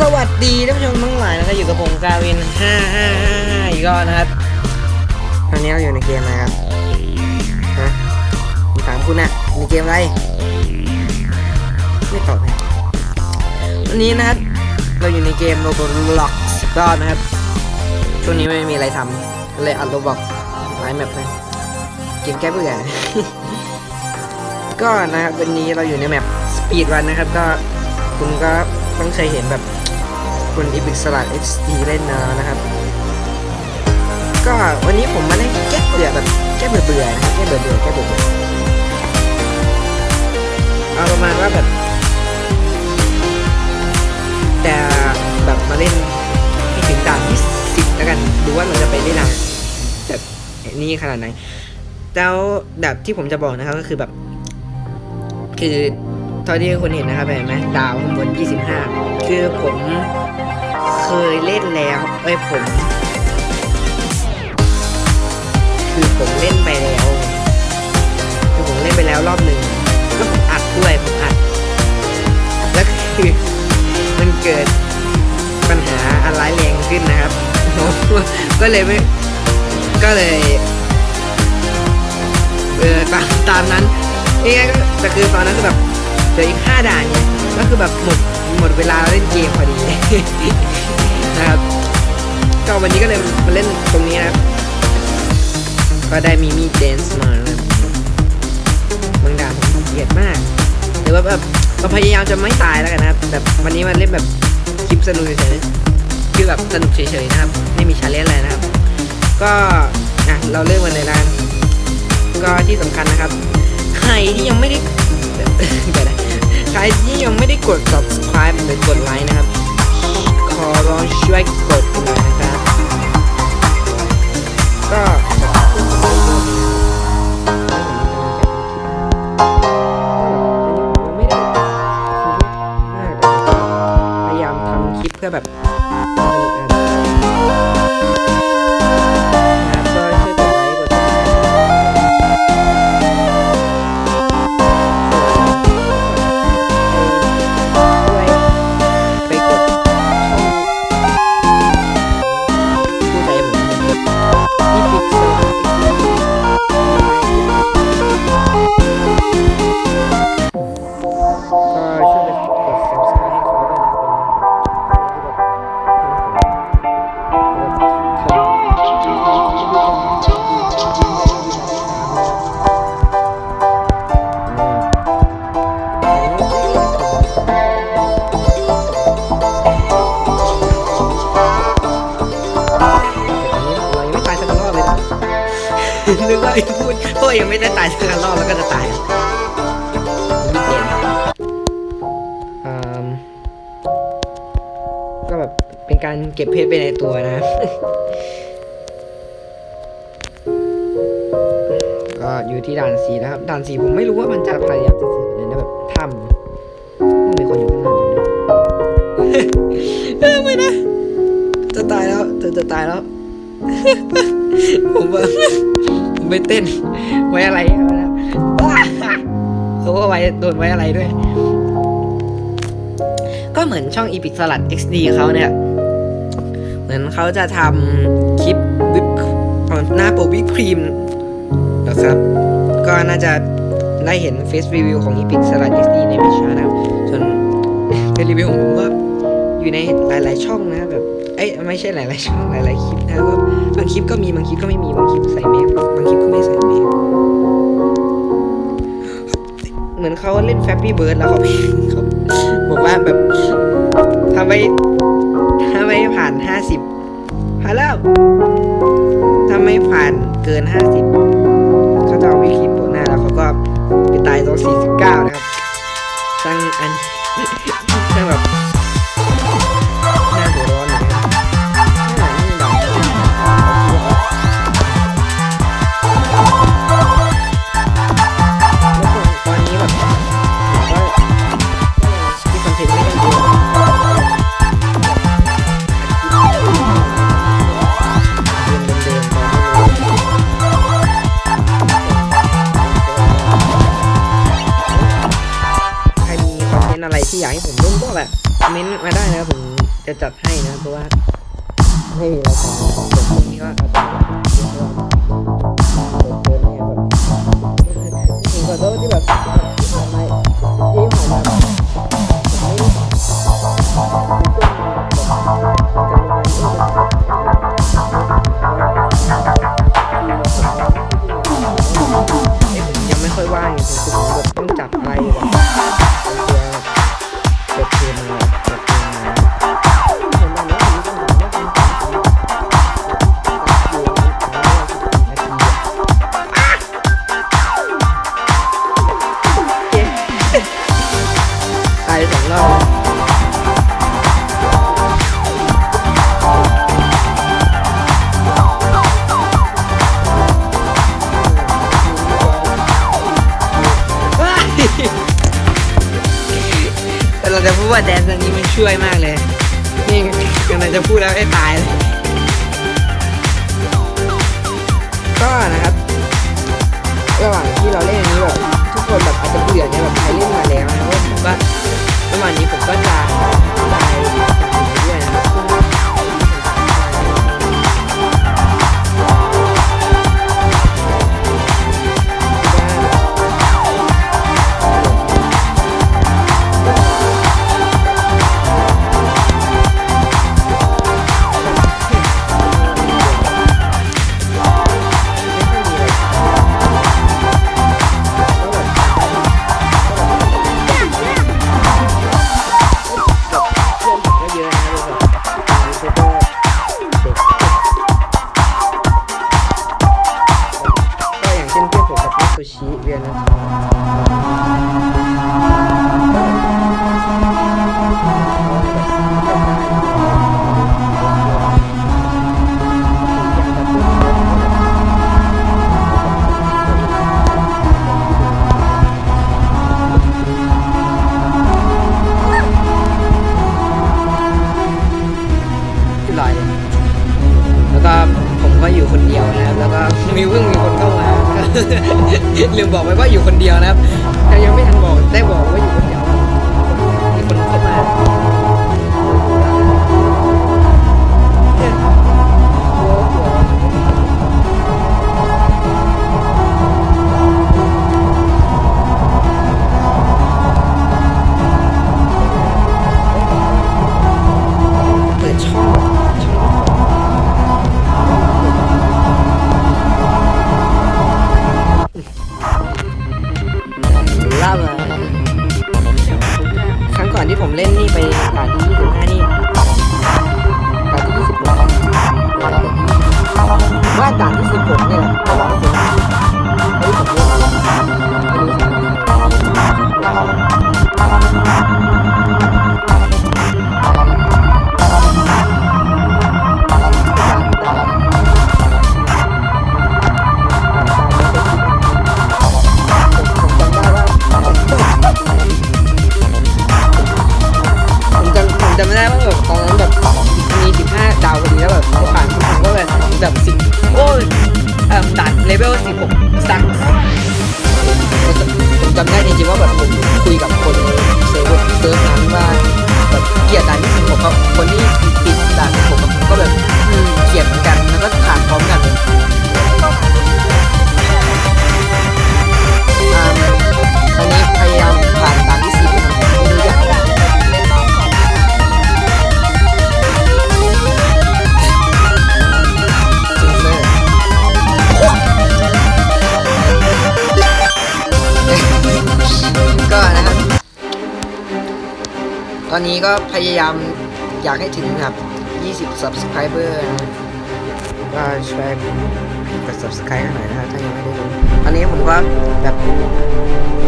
สวัสดีท่านผู้ชมทั้งหลายนะครับอยู่กับผมกาวิน555อีกรอบนะครับตอนนี้เราอยู่ในเกมอะไรครับฮะผมถามคุณอะมีเกมอะไร ไม่ตอบเลยวันนี้นะครับ เราอยู่ในเกม Roblox อีกรอบนะครับ ช่วงนี้ไม่มีอะไรทำก็เลยอัด Roblox หลายแมปเลยเกมแก้เบื่อก็นะครับวันนี้เราอยู่ในแมป Speed Run นะครับ ก็คุณก็ต้องเคยเห็นแบบ คุณอีพิกสลัด XD เล่นนะนะครับ ก็วันนี้ผมมาเล่นแก้เบื่อแบบแก้เบื่อเบื่อนะครับแก้เบื่อเบื่อแก้เบื่อเบื่อเอาประมาณว่าแบบ แต่แบบมาเล่นให้ถึงด่านที่สิบแล้วกันดูว่าเราจะไปได้นานแบบนี่ขนาดไหนแล้วแบบที่ผมจะบอกนะครับก็คือแบบ คือเท่าที่คุณเห็นนะครับเห็นไหมดาวข้างบน25 คือผม เคยเล่นแล้วเอ้ยผม คือผมเล่นไปแล้วคือผมเล่นไปแล้วรอบหนึ่งแล้วผมอัดด้วยผมอัดแล้วคือมันเกิดปัญหาอันร้ายแรงขึ้นนะครับ ก็เลยไม่ก็เลยเออตามตามนั้นนี่ไงก็แต่คือตอนนั้นคือแบบเหลืออีกห้าด่านเนี่ยก็คือแบบหมดหมดเวลาเล่นเกมพอดี นะครับก็วันนี้ก็เลยมาเล่นตรงนี้นะครับก็ได้มีมีเดนส์มาครับางด่านผมเกลียดมากแต่ว่าแบบเราพยายามจะไม่ตายแล้วกันนะครับแบบวันนี้มาเล่นแบบคลิปสนุกเฉยๆคือแบบสนุกเฉยๆนะครับ ไม่มีชาเลนจ์อะไรนะครับ ก็อะเราเริ่มกันเลยนะก็ที่สำคัญนะครับ ใครที่ยังไม่ได้ใครที่ยังไม่ได้กด subscribe หรือกดไลค์นะครับ ขอ ไม่นะ จะตายแล้วเธอจะตายแล้ว ผมว่าผมไปเต้น ไว้อะไรให้เขานะว้าเขาว่าไว้โดนไว้อะไรด้วย ก็เหมือนช่อง Epic สลัด XD เขาเนี่ย เหมือนเขาจะทำคลิปวิปหน้าโปรวิปครีมนะครับ ก็น่าจะได้เห็นเฟซรีวิวของ Epic สลัด XD ในไม่ช้านะครับส่วนเป็นรีวิวของผมก็ อยู่ในหลาย ๆ ช่องนะแบบเอ้ยไม่ใช่หลาย ๆ ช่องหลาย ๆ คลิปนะครับก็บางคลิปก็มีบางคลิปก็ไม่มีบางคลิปใส่เมคบางคลิปก็ไม่ใส่เมคเหมือนเขาเล่นแฟปปี้เบิร์ดแล้วเขาเขาบอกว่าแบบทำไมถ้าไม่ผ่านห้าสิบผ่านแล้วถ้าไม่ผ่านเกินห้าสิบเขาจะเอาวิคลิปโบหน้าแล้วเขาก็ไปตายตรงสี่สิบเก้านะครับสร้งอัน อะไรที่อยากให้ผมร่วมก็แบบคอมเมนต์มาได้นะครับผมจะจัดให้นะเพราะว่าไม่มีอะไรของของเด็กพวกนี้ก็เอาไปเดี๋ยวก็ที่แบบถึงขอโทษที่แบบทำไมยิ้มหายมา ว่าแดนซ์อันนี้มันช่วยมากเลย นี่กำลังจะพูดแล้วไอ้ตายเลยก็นะครับ ระหว่างที่เราเล่นอันนี้แบบทุกคนแบบอาจจะเบื่อเนี่ยแบบใครเล่นมาแล้วนะว่าะผมก็ระหว่างนี้ผมก็จะไลน์อย่างอื่นด้วย ตอนนี้ก็พยายามอยากให้ถึงแบบ20 subscriber นะก็ช่วยกด subscribe กันหน่อยนะครับถ้ายังไม่ได้ดูตอนนี้ผมก็แบบ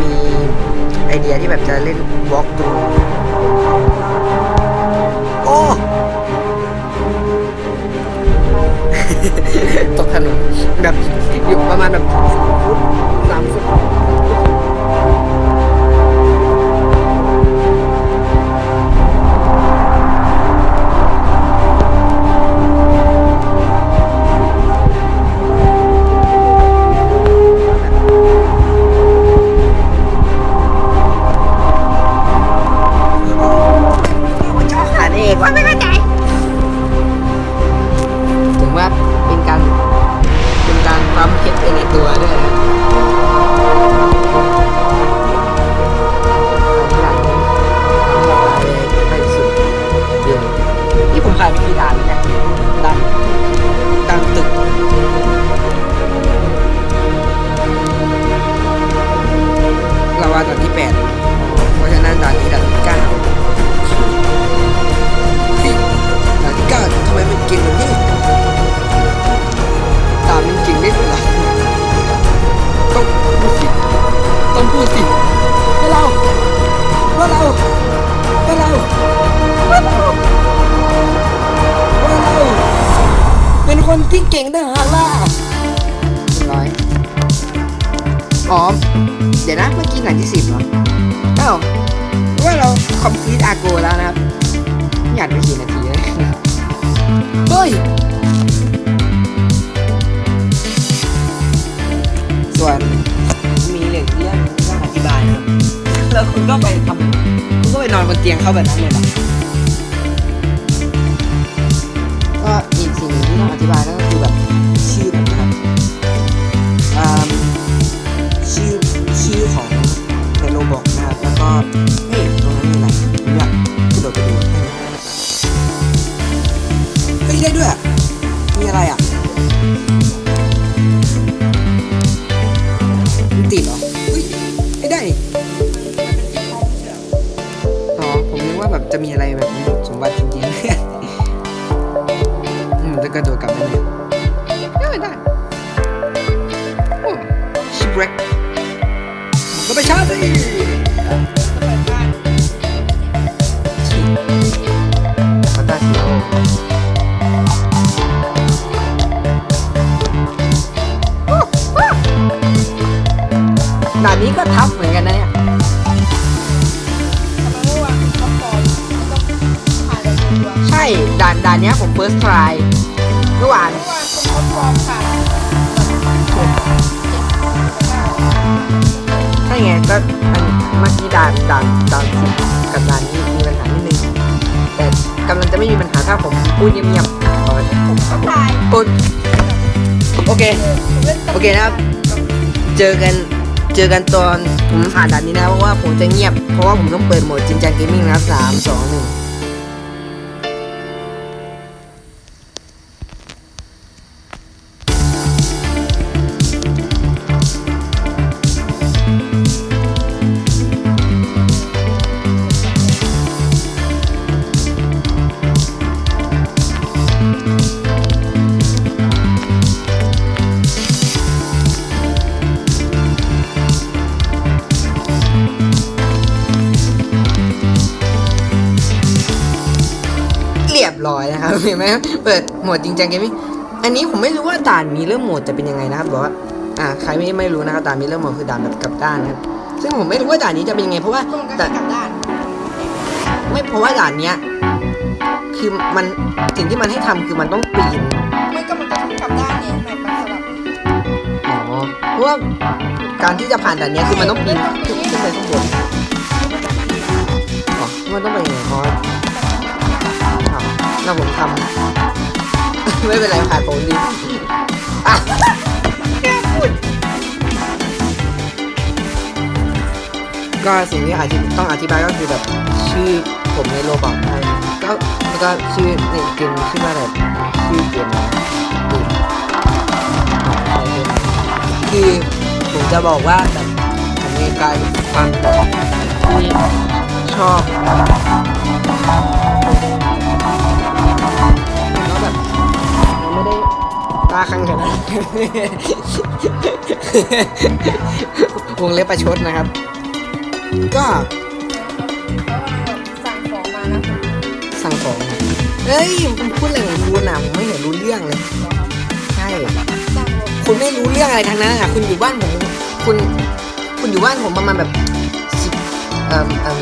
มีไอเดียที่แบบจะเล่น walk through โอ้ ตกถนนแบบอยู่ประมาณแบบฟุตสามฟุต แบบนั้นเลยหรอก็อีกสิ่งหนึ่งที่ต้องอธิบายนะก็คือแบบชื่อผมนะครับอ่าชื่อชื่อของในโรบอกนะครับแล้วก็เฮ้ยตรงนั้นมีอะไรผมอยากกระโดดไปดูเฮ้ยได้ด้วยมีอะไรอะ มีอะไรแบบสมบัติจริงๆอืมจะกระโดดกลับได้ไหมได้ได้โอ้ชิบเร็ก ด่านด่านเนี้ยผม first try เมื่อวานเมื่อวานเขาปลอมผ่านใช่ไงก็อันเมื่อกี้ด่านด่านด่านสิบกับด่านนี้มีปัญหานิดนึงแต่กำลังจะไม่มีปัญหาถ้าผมพูดเงียบๆก่อนผมก็ถ่ายพูดโอเคผมเล่นโอเคนะครับ เจอกันเจอกันตอนผมผ่านด่านนี้นะเพราะว่าผมจะเงียบเพราะว่าผมต้องเปิดโหมดจริงจังเกมมิ่งนะครับสามสองหนึ่ง จริงจังเกมมิ่งอันนี้ผมไม่รู้ว่าด่านมีเรื่องโหมดจะเป็นยังไงนะครับบอกว่าอ่าใครไม่ไม่รู้นะครับด่านมีเรื่องโหมดคือด่านแบบกลับด้านนะครับซึ่งผมไม่รู้ว่าด่านนี้จะเป็นยังไงเพราะว่าตรงกันด่านกลับด้านไม่เพราะว่าด่านเนี้ยคือมันสิ่งที่มันให้ทำคือมันต้องปีนไม่ก็มันก็กลับด้านเนี่ยแบบมันสลับอ๋อเพราะว่าการที่จะผ่านด่านเนี้ยคือมันต้องปีนขึ้นขึ้นไปข้างบนอ๋อมันต้องไปยังไงเพราะว่าอ้าวน่าผมทำ ไม่เป็นไรผ่านผมดีอะก็สิ่งที่อาจจะต้องอธิบายก็คือแบบชื่อผมในโลบอกได้ก็แล้วก็ชื่อในเกมชื่อว่าอะไรชื่อเกมอะไรลืมอ๋อใช่เกมคือผมจะบอกว่าแบบผมมีการฟังที่ชอบ ตาข้างกันนะวงเล็บประชดนะครับ ก็สั่งของมานะสั่งของเอ้ยคุณพูดอะไรของคุณอะผมไม่เห็นรู้เรื่องเลยใช่คุณไม่รู้เรื่องอะไรทั้งนั้นอะคุณอยู่บ้านผมคุณคุณอยู่บ้านผมประมาณแบบสิบเอ่อเอ่อ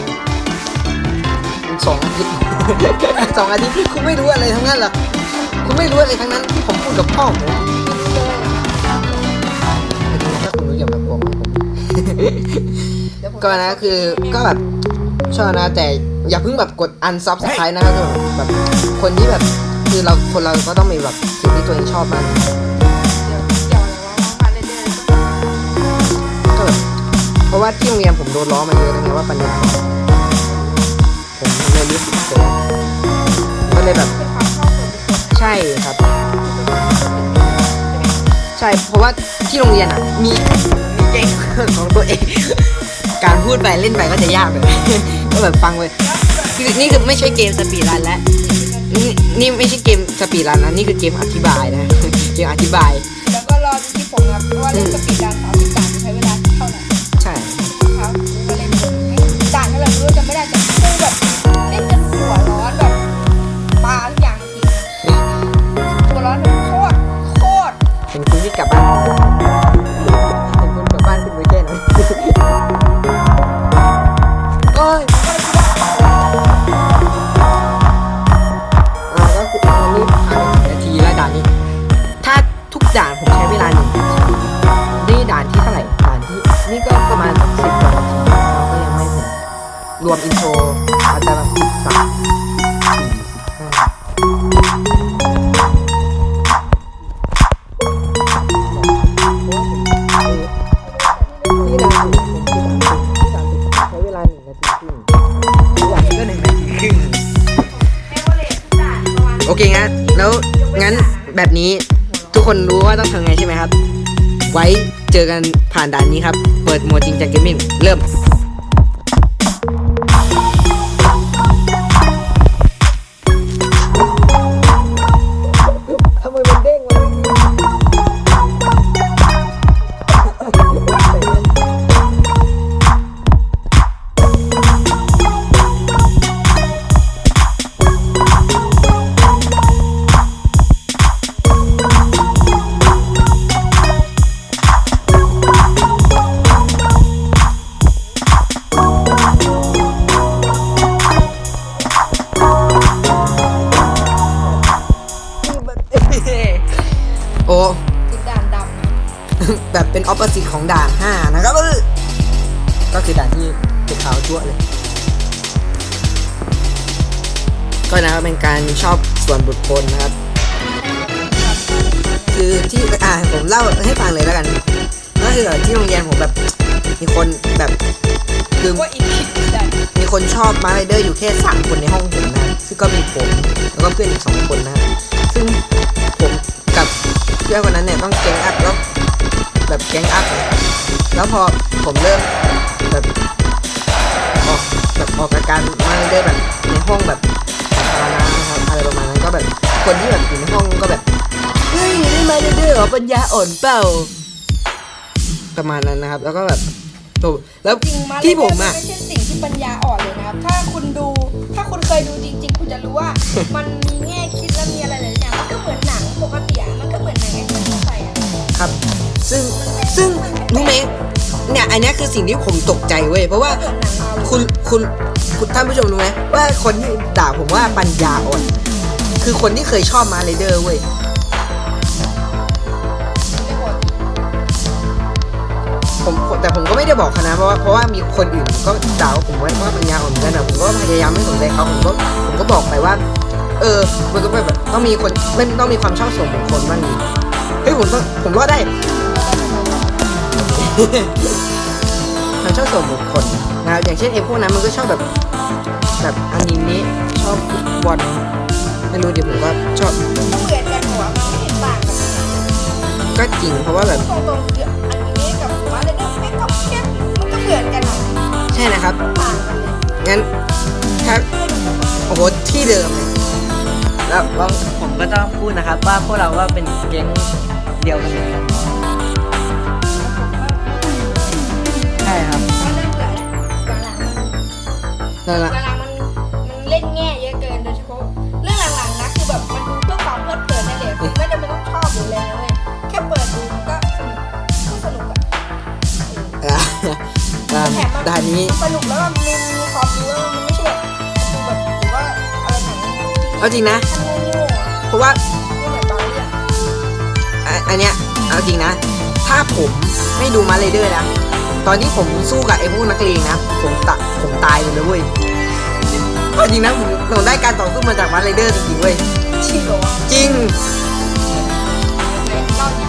สองอาทิตย์สองอาทิตย์คุณไม่รู้อะไรทั้งนั้นหรอก คุณไม่รู้อะไรทั้งนั้นที่ผมพูดกับพ่อผมเลยถ้าคุณรู้อย่ามาบอกผมเดี๋ยวผมก็นะคือก็แบบชอบนะแต่อย่าเพิ่งแบบกดอันซับสไครต์นะครับแบบคนที่แบบคือเราคนเราก็ต้องมีแบบสิ่งที่ตัวเองชอบมันเดี๋ยวเดี๋ยวอะไรวะน้องมาเรื่อยๆก็ก็แบบเพราะว่าที่โรงเรียนผมโดนล้อมาเยอะนะไงว่าปัญญาผมเลยรู้สึกเสียก็เลยแบบ ใช่ครับ ใช่เพราะว่าที่โรงเรียนอะ มีมีเกมของตัวเอง การพูดไปเล่นไปก็จะยากเลยก็แบบฟังไปคือนี่คือไม่ใช่เกมสปีดรันแล้วนี่นี่ไม่ใช่เกมสปีดรันนะนี่คือเกมอธิบายนะเกมอธิบาย แล้วก็รอดูที่ผมครับว่าเล่นสปีดดันสามสิบด่าน นี่ก็ประมาณสักสิบกว่านาทีเราก็ยังไม่เสร็จรวมอินโทรอาจจะแบบสิบสามโอเคงั้นแล้วงั้นแบบนี้ทุกคนรู้ว่าต้องทำไงใช่ไหมครับ ไว้ เจอกันผ่านด่านนี้ครับ เปิดโหมดจริงจังเกมมิ่งเริ่ม อ่าผมเล่าให้ฟังเลยแล้วกัน ก็คือแบบที่โรงเรียนผมแบบ มีคนแบบคือำว่าอีกคิดได้มีคนชอบมาไรเดอร์อยู่แค่สามคนในห้องผมนะครับซึ่งก็มีผมแล้วก็เพื่อนอีกสองคนนะครับซึ่งผมกับเพื่อนคนนั้นเนี่ยต้องแก๊งอัพแล้วแบบแก๊งอัพเนี่ยแล้วพอผมเริ่มแบบออกแบบออกอาการมาไรเดอร์แบบในห้องแบบสาธารณะนะครับอะไรประมาณนั้นก็แบบคนที่แบบอยู่ในห้องก็แบบ เฮ้ยนี่มาไรเดอร์เหรอปัญญาอ่อนเปล่า ประมาณนั้นนะครับ แล้วก็แบบโอ้แล้วจริงมาที่ผมอะ ไม่ใช่สิ่งที่ปัญญาอ่อนเลยนะครับ ถ้าคุณดู ถ้าคุณเคยดูจริง ๆ คุณจะรู้ว่า มันมีแง่คิดและมีอะไรหลายอย่างมันก็เหมือนหนังปกติอะมันก็เหมือนหนังแอคชั่นทั่วไปอะครับ ซึ่งซึ่งรู้ไหมเนี่ยอันเนี้ยคือสิ่งที่ผมตกใจเว้ยเพราะว่าเหมือนหนังเราคุณคุณคุณท่านผู้ชมรู้ไหมว่าคนที่ด่าผมว่าปัญญาอ่อน คือคนที่เคยชอบมาเรเดอร์เว้ย แต่ผมก็ไม่ได้บอกเขานะเพราะว่าเพราะว่ามีคนอื่นก็ด่าว่าผมว่าว่าปัญญาอ่อนเหมือนกันแต่ผมก็พยายามไม่สนใจเขาผมก็ผมก็บอกไปว่า เออมันก็แบบต้องมีคนมันต้องมีความชอบส่วนบุคคลบ้างดิเฮ้ยผมต้องผมรอดได้มันชอบส่วนบุคคลนะครับอย่างเช่นไอ้พวกนั้นมันก็ชอบแบบแบบอนิเมะชอบฟุตบอลไม่รู้ดิผมก็ชอบก็เหมือนกันหัวมันไม่เห็นต่างกันก็จริงเพราะว่าแบบตรงๆคืออัน ใช่นะครับต่างกันเลยงั้นถ้าโอ้โหที่เดิมแล้วแล้วผมก็ต้องพูดนะครับ ว่าพวกเราก็เป็นแก๊งเดียวกันเหมือนกันใช่ครับก็เริ่มเบื่อแล้วหลังๆมันนั่นแหละหลังๆมันมันเล่นแง่ ด่านนี้สนุกแล้วมันมีมีความรู้ว่ามันไม่ใช่แบบดูแบบหรือว่าอะไรหนังที่เอาจริงนะ มันโง่ๆอะเพราะว่าไม่เหมือนบางเรื่องอะอันเนี้ยเอาจริงนะ ถ้าผมไม่ดูมาเรเดอร์นะ ตอนที่ผมสู้กับไอ้พวกนักเลงนะ ผมตะผมตายไปเลยเว้ยเอาจริงนะผมผมได้การต่อสู้มาจากมาเรเดอร์จริงๆเว้ย จริงเหรอวะจริง ไหนเล่าดิ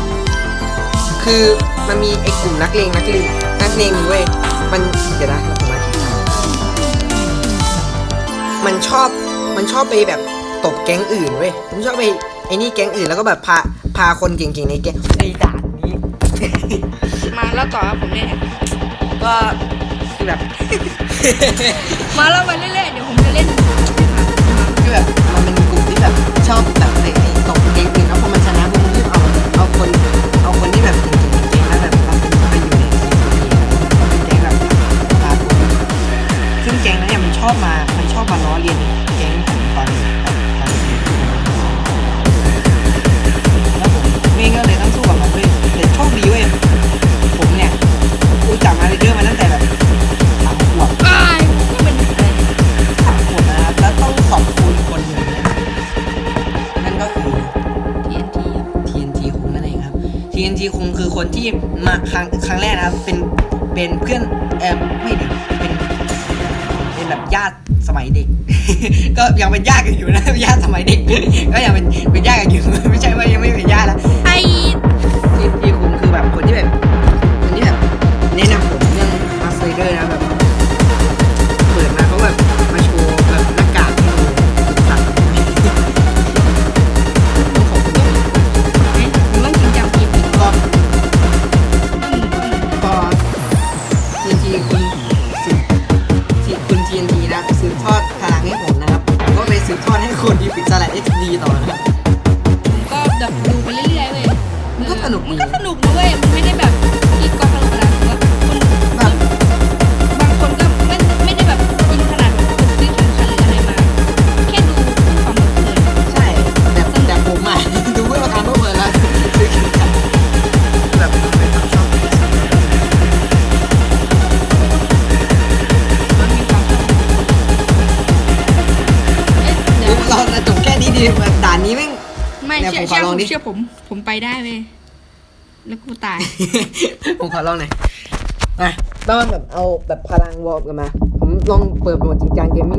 คือมันมีไอ้กลุ่มนักเลงนักเลงนักเลงเว้ย มันเดี๋ยวนะผมมาคิดมันชอบมันชอบไปแบบตบแก๊งอื่นเว้ยมันชอบไปไอ้นี่แก๊งอื่นแล้วก็แบบพาพาคนเก่งๆในแก๊งในด่านนี้ มาแล้วต่อครับผมเนี่ยก็คือแบบ มาแล้วไปเรื่อยๆเดี๋ยวผมจะเล่นคือแบบมันเป็นกลุ่มที่แบบชอบแบบเตะตกเกมอื่นแล้วพอมันชนะพวกมันรีบเอาเอาคน ชอบมามันชอบมาล้อเลียนแก๊งผมตอนแบบตอนนี้แล้วผมเองก็เลยต้องสู้กับมันด้วยแต่โชคดีเว้ยผมเนี่ยรู้จักมาเรื่อยๆมาตั้งแต่แบบสามขวบอ้ายนี่มันอะไรเนี่ยสามขวบนะครับแล้วต้องขอบคุณคนหนึ่งนะนั่นก็คือ TNT อะ TNT คุงนั่นเองครับ TNT คุงคือคนที่มาครั้งครั้งแรกนะครับเป็นเป็นเพื่อนเออไม่ดิเป็นเป็น แบบญาติสมัยเด็ก ก็ยังเป็นญาติกันอยู่นะญาติสมัยเด็ก ก็ยังเป็นเป็นญาติกันอยู่ ไม่ใช่ว่ายังไม่เป็นญาติแล้วไอ TNT คุงคือแบบคนที่แบบ ที่ปิกซาแลนด์ XD ต่อนะครับก็แบบดูไปเรื่อยๆเว้ยมันก็สนุกดีมันก็สนุกนะเว้ย ดิ เชื่อผม ผมไปได้เว้ยแล้วกูตาย ผมขอลองหน่อยอะต้องแบบเอาแบบพลังวอร์มกันมา ผมลองเปิดโหมดจริงจังเกมมิ่ง